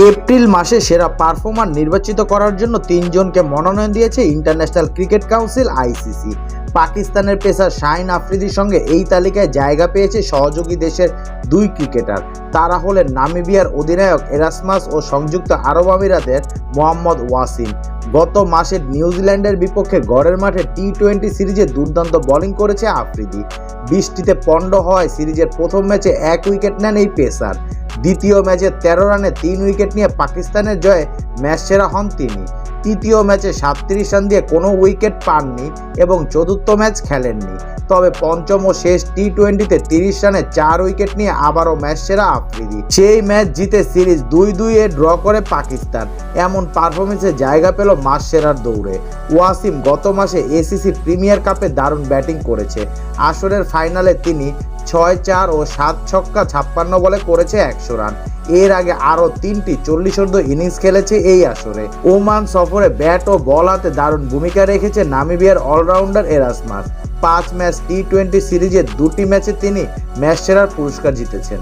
April মাসে সেরা performer নির্বাচিত করার জন্য তিনজনকে মনোনয়ন দিয়েছে ইন্টারন্যাশনাল ক্রিকেট কাউন্সিল, আইসিসি। পাকিস্তানের পেসার শাহিন আফ্রিদির সঙ্গে এই তালিকায় জায়গা পেয়েছে সহযোগী দেশের দুই ক্রিকেটার। তারা হলেন নামিবিয়ার অধিনায়ক এরাসমাস ও সংযুক্ত আরব আমিরাতের মোহাম্মদ ওয়াসিম। গত মাসে নিউজিল্যান্ডের বিপক্ষে গড়ের মাঠে টি টোয়েন্টি সিরিজে দুর্দান্ত বোলিং করেছে আফ্রিদি। বৃষ্টিতে পণ্ড হওয়ায় সিরিজের প্রথম ম্যাচে এক উইকেট নেন এই পেসার। দ্বিতীয় ম্যাচে তেরো রানে তিন উইকেট নিয়ে পাকিস্তানের জয়ে ম্যাচ সেরা হন তিনি। তৃতীয় ম্যাচে সাতত্রিশ রান দিয়ে কোনো উইকেট পাননি এবং চতুর্থ ম্যাচ খেলেননি। তবে পঞ্চম ও শেষ টি টোয়েন্টিতে তিরিশ রানে চার উইকেট নিয়ে আবারও ম্যাচ সেরা আফ্রিদি। সেই ম্যাচ জিতে সিরিজ দুই দুই এ ড্র করে পাকিস্তান। এমন পারফরমেন্সে জায়গা পেল মাস সেরার দৌড়ে। ওয়াসিম গত মাসে এসিসি প্রিমিয়ার কাপে দারুণ ব্যাটিং করেছে। আসরের ফাইনালে তিনি ছয় চার ও সাত ছক্কা ছাপ্পান্ন বলে করেছে একশো রান। এর আগে আরও তিনটি চল্লিশ অর্ধ ইনিংস খেলেছে এই আসরে। ওমান সফরে ব্যাট ও বল হাতে দারুণ ভূমিকা রেখেছে নামিবিয়ার অলরাউন্ডার এরাসমাস। পাঁচ ম্যাচ টি টোয়েন্টি সিরিজের দুটি ম্যাচে তিনি ম্যাচ সেরার পুরস্কার জিতেছেন।